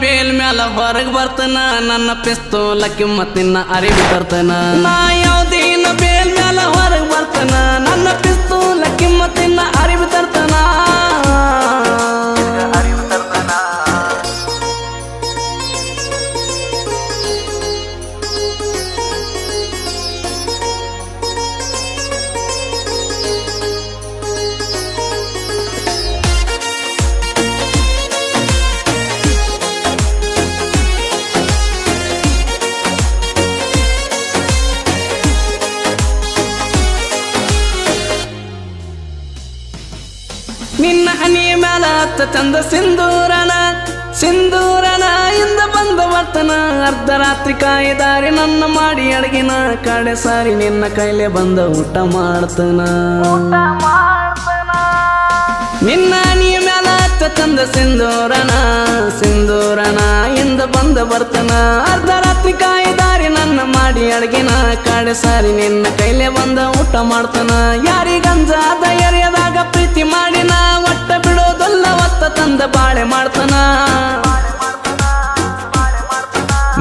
Bale ಮ್ಯಾಲ ಹೊರಗ್ ಬರ್ತನ, ನನ್ನ ಪಿಸ್ತೂಲ ಕಿಮ್ಮತ್ತಿನ ಅರಿವು ಬರ್ತನ ನಾ ಯಾವ್ದೇನ ಬೇಲ್ ಮ್ಯಾಲ ಹೊರಗ್ ಬರ್ತನ, ನನ್ನ ಪಿಸ್ತೂಲ ಕಿಮ್ಮತ್ತಿನ ಅರಿವು ತರ್ತನ ನಿನ್ನ ಹನಿಯ ಮ್ಯಾಲ ಹತ್ತ ಚಂದ ಸಿಂಧೂರನ ಸಿಂಧೂರನ ಇಂದ ಬಂದ ವರ್ತನ. ಅರ್ಧ ರಾತ್ರಿ ಕಾಯಿದಾರಿ ನನ್ನ ಮಾಡಿ ಅಡಗಿನ ಕಡೆ ಸಾರಿ ನಿನ್ನ ಕೈಲೆ ಬಂದ ಊಟ ಮಾಡ್ತನ. ನಿನ್ನ ಹನಿಯ ಮ್ಯಾಲ ಹತ್ತ ಚಂದ ಸಿಂಧೂರನ ಸಿಂಧೂರನ ಇಂದ ಬಂದ ಬರ್ತನ ಅರ್ಧ ರಾತ್ರಿ ಕಾಯಿದಾರಿ ನನ್ನ ಮಾಡಿ ಅಡಗಿನ ಕಡೆ ಸಾರಿ ನಿನ್ನ ಕೈಲೆ ಬಂದ ಊಟ ಮಾಡ್ತನ. ಯಾರಿಗಂಜಾದ ಪ್ರೀತಿ ಮಾಡಿನ ಒಟ್ಟ ಬಿಡೋದಲ್ಲ, ಒತ್ತ ತಂದ ಬಾಳೆ ಮಾಡ್ತಾನ.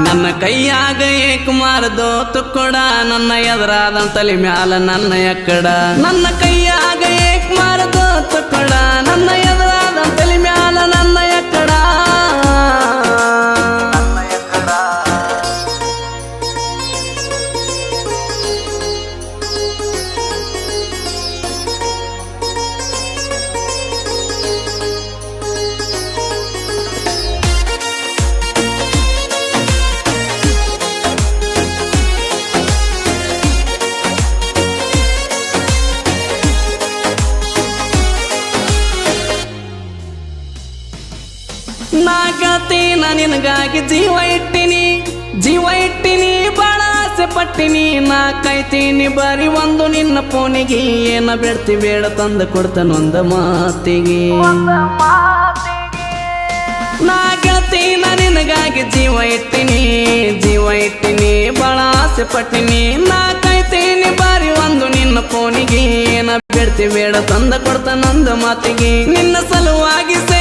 ನನ್ನ ಕೈಯಾಗ ಏಕುಮಾರ ದೋತು ಕೊಡ ನನ್ನ ತಲೆ ಮ್ಯಾಲ ನನ್ನ ಎಕ್ಕಡ. ನನ್ನ ಕೈಯಾಗ ಏಕುಮಾರ ದೋತು ಕೊಡ ನನ್ನ ಎದುರಾದ ನಾಗತಿ ನಿನಗಾಗಿ ಜೀವ ಇಟ್ಟಿನಿ ಜೀವ ಇಟ್ಟಿನಿ ಬಾಳ ಆಸೆ ಪಟ್ಟಿನಿ. ನಾ ಕೈತೀನಿ ಬರೀ ಒಂದು ನಿನ್ನ ಫೋನಿಗೆ ಏನ ಬಿಡ್ತಿ ಬೇಡ ತಂದು ಕೊಡ್ತಾನೊಂದ ಮಾತಿಗೆ. ನಾ ಗೆಳತಿ ನಾ ನಿನಗಾಗಿ ಜೀವ ಇಟ್ಟಿನಿ ಜೀವ ಇಟ್ಟಿನಿ ಬಾಳ ಆಸೆ ಪಟ್ಟಿನಿ. ನಾ ಕೈತೀನಿ ಬಾರಿ ಒಂದು ನಿನ್ನ ಫೋನಿಗೆ ಏನ ಬಿಡ್ತಿ ಬೇಡ ತಂದ ಕೊಡ್ತಾನೊಂದ ಮಾತಿಗೆ. ನಿನ್ನ ಸಲುವಾಗಿ ನಾನು